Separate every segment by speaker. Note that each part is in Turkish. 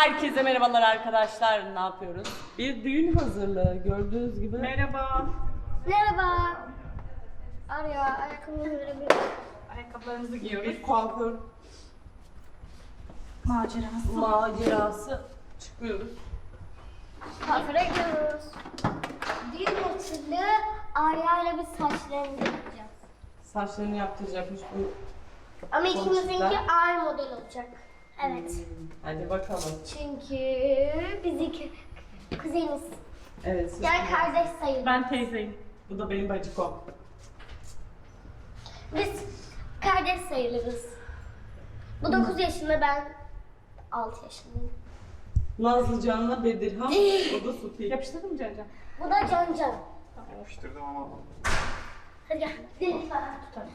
Speaker 1: Herkese merhabalar arkadaşlar. Ne yapıyoruz? Bir düğün hazırlığı gördüğünüz gibi.
Speaker 2: Merhaba.
Speaker 3: Merhaba. Arya
Speaker 2: Ayakkabılarımızı giyiyoruz.
Speaker 1: Bir kuaför
Speaker 2: Macerası.
Speaker 1: macerası çıkıyoruz.
Speaker 3: kuaföre gidiyoruz. Düğün hatırlı Arya ile biz saçlarını yapacağız.
Speaker 1: Saçlarını yaptıracakmış bu.
Speaker 3: Ama ikimizinki
Speaker 1: Sonuçta-
Speaker 3: aynı model olacak. Evet.
Speaker 1: Hadi bakalım.
Speaker 3: Çünkü biz iki kuzeniz.
Speaker 1: Evet siz
Speaker 3: Yani kardeş sayılır.
Speaker 2: Ben teyzeyim.
Speaker 1: Bu da benim bacıkom.
Speaker 3: Biz kardeş sayılırız. Bu 9 yaşında ben 6 yaşındayım.
Speaker 1: Nazlıcan'la Bedirhan. o da Sufi.
Speaker 2: Yapıştırdın mı Caca?
Speaker 3: Bu da Can Can.
Speaker 4: Yapıştırdım ama
Speaker 3: Hadi gel.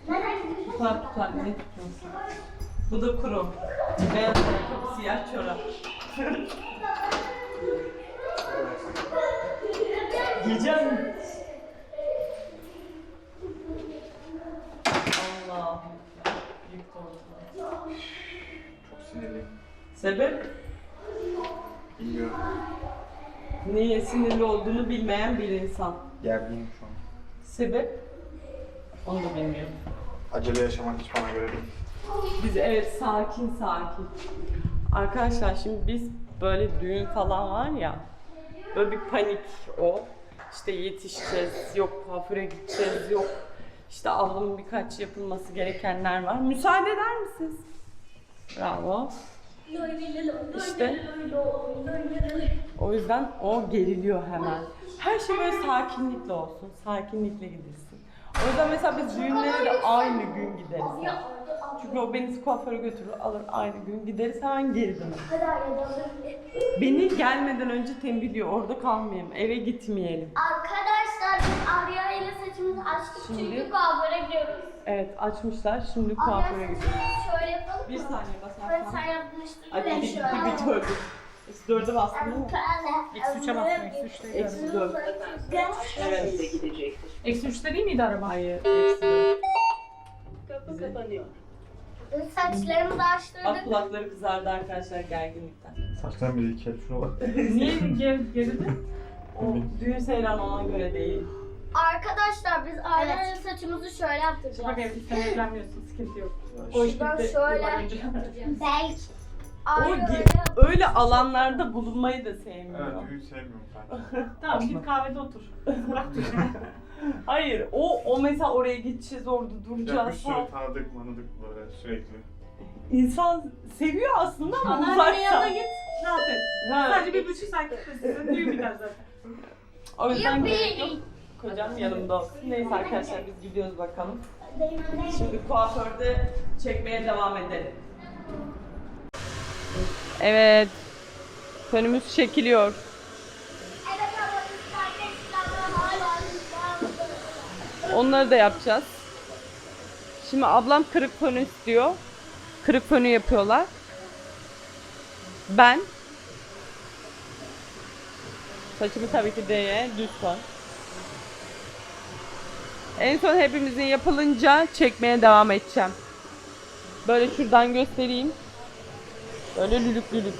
Speaker 3: Nereden gidiyorsun?
Speaker 1: Tutar tutar ne tutuyorsun? Bu da kuru. Beyaz ayakkabı, siyah çorap. Gecem. Allah.
Speaker 4: Çok sinirliyim.
Speaker 1: Sebep?
Speaker 4: Bilmiyorum.
Speaker 1: Niye sinirli olduğunu bilmeyen bir insan.
Speaker 4: Gerginim şu an.
Speaker 1: Sebep? Onu da bilmiyorum.
Speaker 4: Acele yaşamak hiç bana göre değil.
Speaker 1: Biz evet sakin sakin. Arkadaşlar şimdi biz böyle düğün falan var ya böyle bir panik o. İşte yetişeceğiz, yok kuaföre gideceğiz, yok işte ablamın birkaç yapılması gerekenler var. Müsaade eder misiniz? Bravo. İşte o yüzden o geriliyor hemen. Her şey böyle sakinlikle olsun, sakinlikle gidilsin. O yüzden mesela biz düğünlere de aynı gün gideriz. Çünkü o beni kuaföre götürür, alır aynı gün gideriz hemen geri döneriz. Beni gelmeden önce tembihliyor, orada kalmayalım, eve gitmeyelim.
Speaker 3: Arkadaşlar biz Arya ile saçımızı açtık
Speaker 1: Şimdi-
Speaker 3: çünkü kuaföre gidiyoruz.
Speaker 1: Evet açmışlar, şimdi
Speaker 3: Arya
Speaker 1: kuaföre
Speaker 3: saçımızı
Speaker 1: gidiyoruz.
Speaker 3: şöyle yapalım
Speaker 1: Bir
Speaker 3: mı?
Speaker 1: saniye
Speaker 3: Ben
Speaker 1: basarsan.
Speaker 3: sen yapmıştın.
Speaker 1: Hadi
Speaker 3: Ben
Speaker 1: bir,
Speaker 3: şöyle.
Speaker 1: bir, bir dördü. Eksi dörde bastın değil mi?
Speaker 2: Eksi üçe bastım. Eksi üçte
Speaker 1: Eksi
Speaker 2: gidiyorum.
Speaker 1: dört. Evet.
Speaker 2: Eksi üçte değil miydi araba?
Speaker 1: Hayır, eksi dört.
Speaker 3: Biz Saçlarımızı
Speaker 1: Bak
Speaker 3: açtırdık.
Speaker 1: kulakları kızardı arkadaşlar gerginlikten.
Speaker 4: Saçlarım bile iki el şuna bak.
Speaker 2: Niye geri, geride?
Speaker 1: O düğün seyran ona göre değil.
Speaker 3: Arkadaşlar biz ile saçımızı şöyle yaptıracağız.
Speaker 2: Bak evet sen evlenmiyorsun. Sıkıntı yok. O iş bitti
Speaker 3: şöyle
Speaker 2: yıllar önce.
Speaker 3: Belki.
Speaker 1: O
Speaker 3: Arya
Speaker 1: ge-
Speaker 3: öyle
Speaker 1: öyle alanlarda bulunmayı da sevmiyor.
Speaker 4: Evet düğün sevmiyorum ben.
Speaker 2: Tamam git kahvede otur. Bırak
Speaker 1: Hayır, o o mesela oraya gideceğiz, orada
Speaker 4: Ya bir
Speaker 1: duracağız
Speaker 4: sürü
Speaker 1: falan.
Speaker 4: tanıdık manıdık böyle sürekli.
Speaker 1: İnsan seviyor aslında ama
Speaker 2: Anneannenin yanına
Speaker 1: uzakta.
Speaker 2: git. Rahat et.
Speaker 1: Ha.
Speaker 2: Sadece bir buçuk saat gitmesin. Düğün biter zaten.
Speaker 1: O yüzden gerek yok. Kocam yanımda olsun. Neyse arkadaşlar biz gidiyoruz bakalım. Şimdi kuaförde çekmeye devam edelim. Evet. Fönümüz çekiliyor. Onları da yapacağız. Şimdi ablam kırık fönü istiyor. Kırık fönü yapıyorlar. Ben saçımı tabii ki de düz fön. En son hepimizin yapılınca çekmeye devam edeceğim. Böyle şuradan göstereyim. Böyle lülük lülük.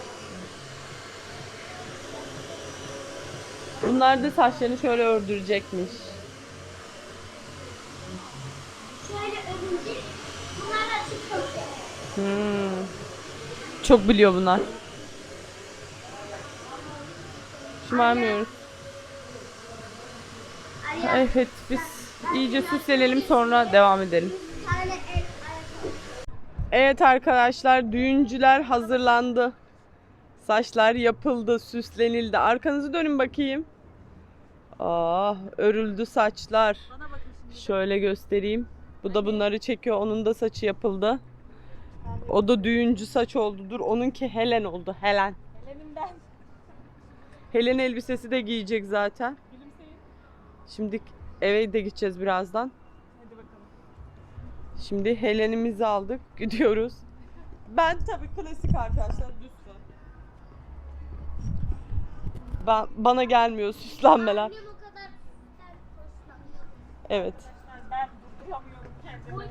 Speaker 1: Bunlar da saçlarını şöyle ördürecekmiş.
Speaker 3: Şöyle örümcek. Bunlar açık kalıyor.
Speaker 1: Hmm. Çok biliyor bunlar. Şımarmıyoruz. Evet biz iyice süslenelim sonra devam edelim.
Speaker 3: bir tane el ayakkabı.
Speaker 1: Evet arkadaşlar düğüncüler hazırlandı. Saçlar yapıldı, süslenildi. Arkanızı dönün bakayım. Ah, örüldü saçlar. Şöyle göstereyim. Bu da bunları çekiyor. Onun da saçı yapıldı. O da düğüncü saç oldu. Dur onunki Helen oldu. Helen. Helen elbisesi de giyecek zaten. Şimdi eve de gideceğiz birazdan. Şimdi Helen'imizi aldık. Gidiyoruz. Ben tabii klasik arkadaşlar düz fön. Ben, bana gelmiyor süslenmeler.
Speaker 3: Annem o kadar sert hoşlanmıyor.
Speaker 1: Evet.
Speaker 2: Ben durduramıyorum kendimi.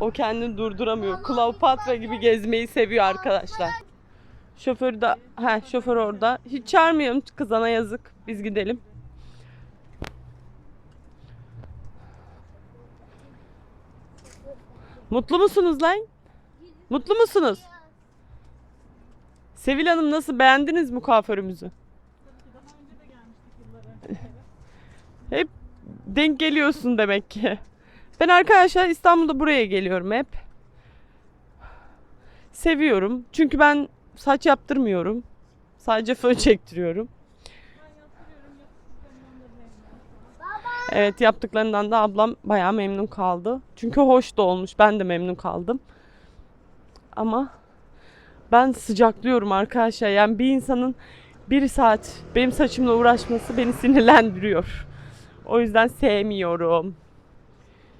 Speaker 1: O kendini durduramıyor. Kleopatra gibi gezmeyi seviyor arkadaşlar. Şoför de, he şoför orada. Hiç çağırmayalım kızana yazık. Biz gidelim. Mutlu musunuz lan? Mutlu musunuz? Sevil Hanım nasıl beğendiniz mi kuaförümüzü? Hep denk geliyorsun demek ki. Ben arkadaşlar İstanbul'da buraya geliyorum hep. Seviyorum. Çünkü ben saç yaptırmıyorum. Sadece fön çektiriyorum. Evet yaptıklarından da ablam bayağı memnun kaldı. Çünkü hoş da olmuş. Ben de memnun kaldım. Ama ben sıcaklıyorum arkadaşlar. Yani bir insanın bir saat benim saçımla uğraşması beni sinirlendiriyor. O yüzden sevmiyorum.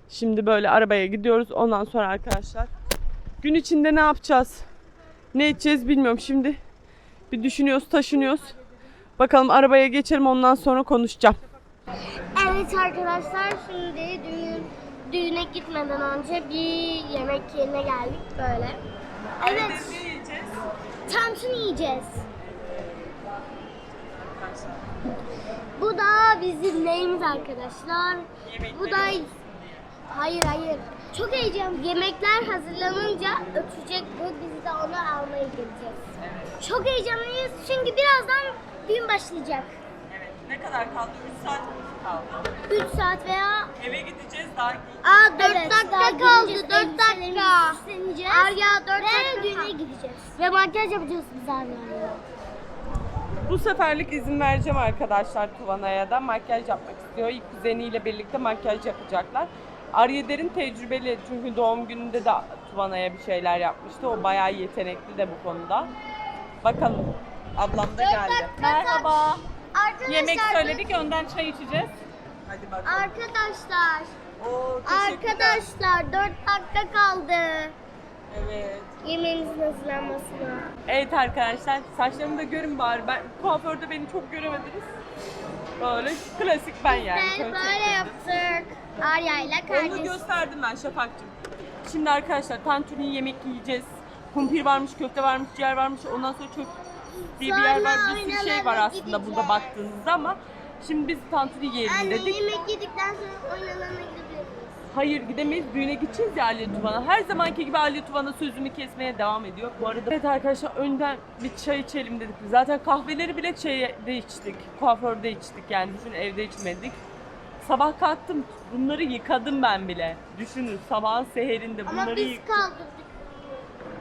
Speaker 1: Şimdi böyle arabaya gidiyoruz. Ondan sonra arkadaşlar gün içinde ne yapacağız? Ne edeceğiz bilmiyorum. Şimdi bir düşünüyoruz, taşınıyoruz. Bakalım arabaya geçelim ondan sonra konuşacağım.
Speaker 3: Evet arkadaşlar şimdi düğün, düğüne gitmeden önce bir yemek yerine geldik böyle. Evet. Tantuni yiyeceğiz. Bu da bizim neyimiz arkadaşlar? Bu da Hayır hayır. Çok heyecan. Yemekler hazırlanınca ötecek bu. Biz de onu almaya gideceğiz. Çok heyecanlıyız çünkü birazdan düğün başlayacak.
Speaker 1: Evet. Ne kadar kaldı? 3 saat kaldı.
Speaker 3: 3 saat veya
Speaker 1: Eve gideceğiz daha
Speaker 3: Aa 4 dakika kaldı. 4 dakika. Arya 4 dakika. Ve düğüne gideceğiz. Ve makyaj yapacağız biz Arya'yla.
Speaker 1: Bu seferlik izin vereceğim arkadaşlar Tuvana'ya da. Makyaj yapmak istiyor. İlk kuzeniyle birlikte makyaj yapacaklar. Arya Derin tecrübeli çünkü doğum gününde de Tuvana'ya bir şeyler yapmıştı. O bayağı yetenekli de bu konuda. Bakalım. Ablam da geldi.
Speaker 2: Merhaba.
Speaker 3: Arkadaşlar,
Speaker 2: Yemek söyledik, önden çay içeceğiz.
Speaker 1: Hadi bakalım.
Speaker 3: Arkadaşlar,
Speaker 1: Oo, teşekkürler.
Speaker 3: arkadaşlar 4 dakika kaldı.
Speaker 1: Evet.
Speaker 3: Yemeğinizin hazırlanmasına.
Speaker 1: Evet arkadaşlar saçlarımı da görün bari. Ben kuaförde beni çok göremediniz. Böyle klasik ben yani.
Speaker 3: Biz de
Speaker 1: Şöyle
Speaker 3: böyle
Speaker 1: çektim.
Speaker 3: yaptık. Arya ile
Speaker 1: Onu
Speaker 3: kardeş.
Speaker 1: gösterdim ben Şafak'cığım. Şimdi arkadaşlar tantuni yemek yiyeceğiz. Kumpir varmış, köfte varmış, ciğer varmış. Ondan sonra çok diye bir yer var. Bir sürü şey var aslında burada
Speaker 3: gideceğiz.
Speaker 1: baktığınızda ama şimdi biz tantuni yiyelim
Speaker 3: Anne
Speaker 1: dedik.
Speaker 3: yemek yedikten sonra oynalarına gidebiliriz.
Speaker 1: Hayır gidemeyiz. Düğüne gideceğiz ya Aliye Tuvan'a. Her zamanki gibi Aliye Tuvan'a sözümü kesmeye devam ediyor. Bu arada evet arkadaşlar önden bir çay içelim dedik. Zaten kahveleri bile şeyde içtik. Kuaförde içtik yani. Düşün evde içmedik. Sabah kalktım. Bunları yıkadım ben bile. Düşünün sabahın seherinde bunları
Speaker 3: Ama biz
Speaker 1: yıktım.
Speaker 3: kaldırdık.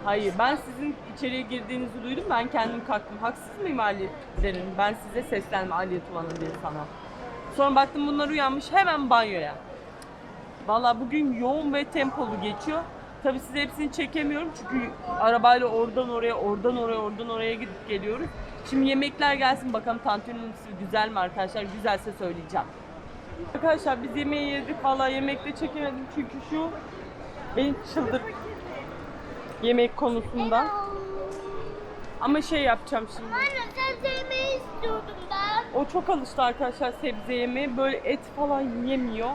Speaker 1: Hayır ben sizin içeriye girdiğinizi duydum. Ben kendim kalktım. Haksız mıyım Ali derin? Ben size seslenme Ali Tuvan'ın diye sana. Sonra baktım bunlar uyanmış hemen banyoya. Valla bugün yoğun ve tempolu geçiyor. Tabii size hepsini çekemiyorum çünkü arabayla oradan oraya, oradan oraya, oradan oraya gidip geliyoruz. Şimdi yemekler gelsin bakalım tantuninin güzel mi arkadaşlar? Güzelse söyleyeceğim. Arkadaşlar biz yemeği yedik. Valla yemekte çekemedim çünkü şu beni çıldır yemek konusunda. Ama şey yapacağım şimdi.
Speaker 3: Anne sebze yemeği istiyordum ben.
Speaker 1: O çok alıştı arkadaşlar sebze yemeye. Böyle et falan yemiyor.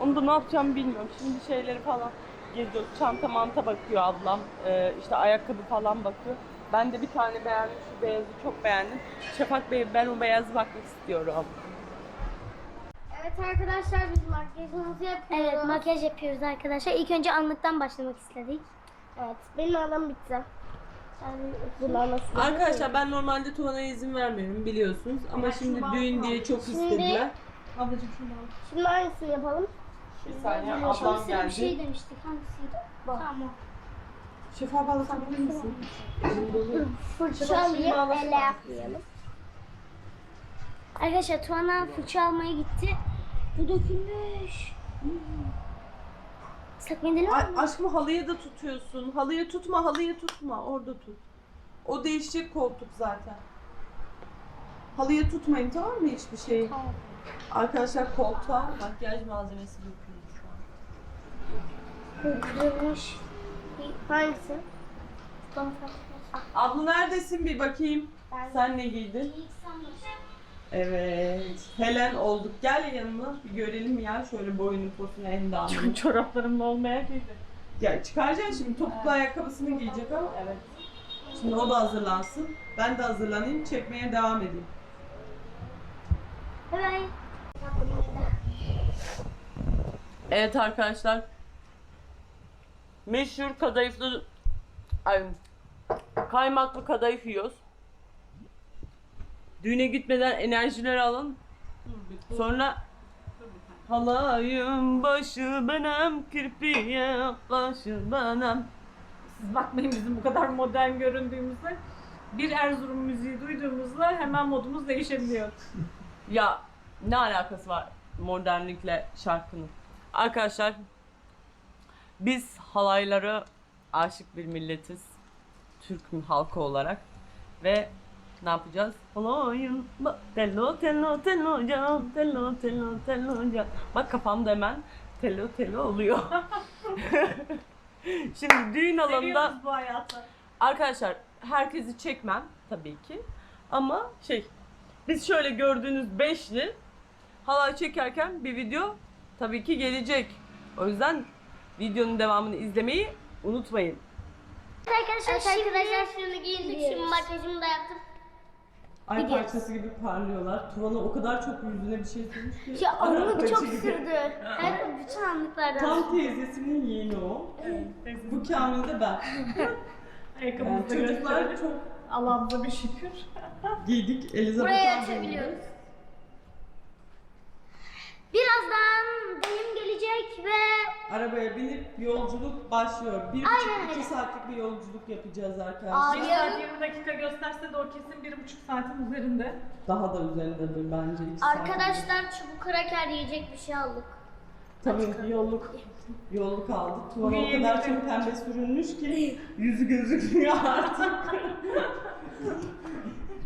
Speaker 1: Onu da ne yapacağım bilmiyorum. Şimdi şeyleri falan geziyoruz. Çanta manta bakıyor ablam. Ee, işte ayakkabı falan bakıyor. Ben de bir tane beğendim. Şu beyazı çok beğendim. Şafak Bey ben o beyazı bakmak istiyorum.
Speaker 3: Evet arkadaşlar biz makyajımızı yapıyoruz. Evet makyaj yapıyoruz arkadaşlar. İlk önce anlıktan başlamak istedik. Evet benim alanım bitti. Bunlar nasıl?
Speaker 1: Arkadaşlar ben normalde Tuvana'ya izin vermiyorum biliyorsunuz. Ama şimdi düğün diye çok
Speaker 3: Şimdi-
Speaker 1: istediler.
Speaker 2: Ablacığım şunu al.
Speaker 3: Şimdi hangisini yapalım?
Speaker 1: Bir saniye ablam geldi.
Speaker 3: bir şey demiştik. Hangisiydi? Tamam.
Speaker 1: Şefa bağlatabilir misin?
Speaker 3: Fırçalayıp ele yapmayalım. Arkadaşlar Tuana fırça almaya gitti. Bu dökülmüş. Islak var mı?
Speaker 1: aşkım halıya da tutuyorsun. Halıya tutma, halıya tutma. Orada tut. O değişecek koltuk zaten. Halıya tutmayın tamam mı hiçbir şeyi?
Speaker 3: Tamam.
Speaker 1: Arkadaşlar koltuğa makyaj malzemesi dökülüyor şu an.
Speaker 3: Hangisi? Bana fark etmez.
Speaker 1: Abla neredesin bir bakayım.
Speaker 3: Ben-
Speaker 1: Sen ne giydin?
Speaker 3: İlk.
Speaker 1: Evet. Helen olduk. Gel yanıma bir görelim ya şöyle boyunu posunu endamını.
Speaker 2: Çoraplarımla olmaya girdi.
Speaker 1: Ya çıkaracaksın şimdi topuklu ayakkabısını giyecek ama. Evet. Şimdi o da hazırlansın. Ben de hazırlanayım, çekmeye devam edeyim.
Speaker 3: Bye bye.
Speaker 1: Evet arkadaşlar. Meşhur kadayıflı ay, kaymaklı kadayıf yiyoruz. Düğüne gitmeden enerjiler alın. Sonra halayım başı benim kirpiye başı benim.
Speaker 2: Siz bakmayın bizim bu kadar modern göründüğümüzde. Bir Erzurum müziği duyduğumuzda hemen modumuz değişebiliyor.
Speaker 1: Ya ne alakası var modernlikle şarkının? Arkadaşlar biz halaylara aşık bir milletiz. Türk halkı olarak. Ve ne yapacağız? Bak tello tello tello can tello tello tello can. Bak kafamda hemen tello tello oluyor. Şimdi düğün alanında
Speaker 2: Seviyoruz bu hayatı.
Speaker 1: Arkadaşlar herkesi çekmem tabii ki. Ama şey biz şöyle gördüğünüz beşli halay çekerken bir video tabii ki gelecek. O yüzden videonun devamını izlemeyi unutmayın.
Speaker 3: Arkadaşlar, arkadaşlar şunu giyindik. Şimdi makyajımı da yaptım.
Speaker 1: Ay
Speaker 3: Gidiyoruz.
Speaker 1: parçası gibi parlıyorlar. Tuvan'a o kadar çok yüzüne bir şey sürmüş ki.
Speaker 3: Ya
Speaker 1: Arap
Speaker 3: anlık çok
Speaker 1: gibi.
Speaker 3: sürdü. Her bütün anlıklardan.
Speaker 1: Tam teyzesinin yeğeni o. Bu Kamil de ben. Yani
Speaker 2: Ayakkabımızı da
Speaker 1: çocuklar
Speaker 2: gösterelim.
Speaker 1: çok
Speaker 2: Allah'ımıza bir şükür.
Speaker 1: giydik. Elizabeth
Speaker 3: Buraya açabiliyoruz. Birazdan dayım gelecek ve
Speaker 1: Arabaya binip yolculuk başlıyor. Bir
Speaker 3: Aynen
Speaker 1: buçuk iki saatlik bir yolculuk yapacağız arkadaşlar.
Speaker 2: 1
Speaker 3: yarın-
Speaker 2: saat 20 dakika gösterse de o kesin 1,5 saatin üzerinde.
Speaker 1: Daha da üzerindedir bence. iki saat.
Speaker 3: arkadaşlar çubuk kraker yiyecek bir şey aldık.
Speaker 1: Tabii yolluk. Yolluk aldık. Tuvan o kadar çok pembe sürünmüş ki yüzü gözükmüyor artık.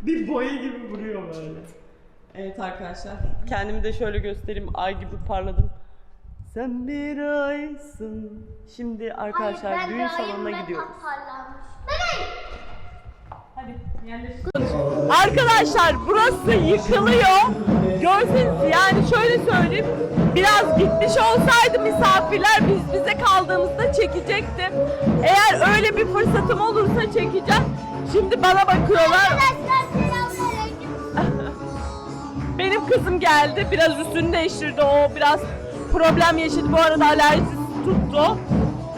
Speaker 1: bir boya gibi vuruyor böyle. Evet arkadaşlar. Kendimi de şöyle göstereyim. Ay gibi parladım. Sen bir aysın. Şimdi arkadaşlar
Speaker 3: Hayır, ben
Speaker 1: düğün
Speaker 3: de
Speaker 1: salonuna
Speaker 3: ayım ve
Speaker 1: gidiyoruz.
Speaker 3: tatparlanmış. Bebek!
Speaker 2: Hadi yerleşik.
Speaker 1: Arkadaşlar burası yıkılıyor. Görseniz yani şöyle söyleyeyim. Biraz gitmiş olsaydı misafirler biz bize kaldığımızda çekecektim. Eğer öyle bir fırsatım olursa çekeceğim. Şimdi bana bakıyorlar.
Speaker 3: Arkadaşlar selamünaleyküm.
Speaker 1: Benim kızım geldi. Biraz üstünü değiştirdi. O biraz problem yaşadı. Bu arada alerjisi tuttu.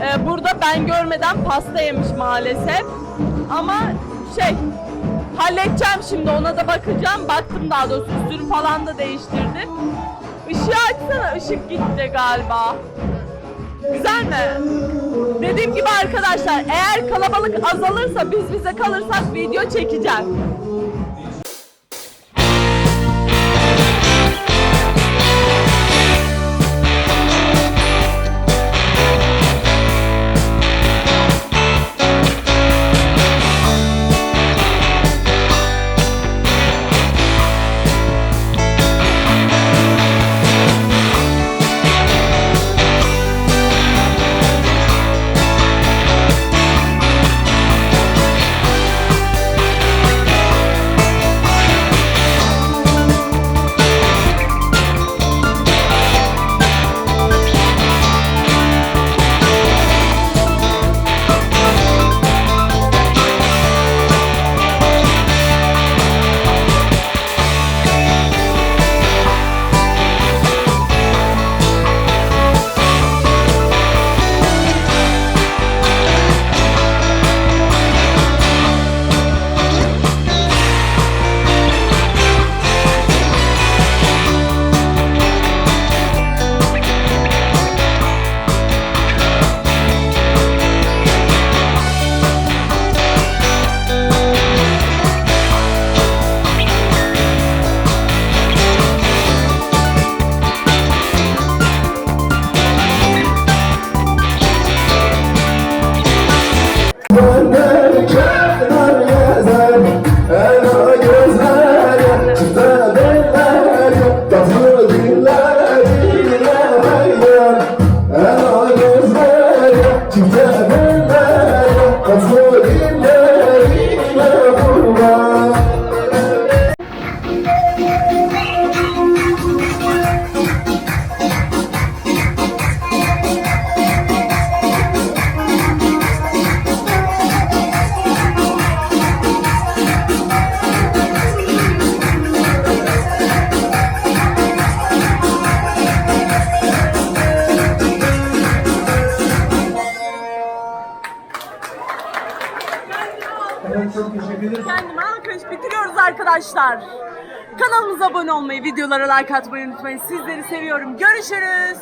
Speaker 1: Ee, burada ben görmeden pasta yemiş maalesef. Ama şey halledeceğim şimdi ona da bakacağım. Baktım daha doğrusu üstünü falan da değiştirdim. Işığı açsana. ışık gitti galiba. Güzel mi? Dediğim gibi arkadaşlar eğer kalabalık azalırsa biz bize kalırsak video çekeceğim. Lord arkadaşlar. Kanalımıza abone olmayı, videolara like atmayı unutmayın. Sizleri seviyorum. Görüşürüz.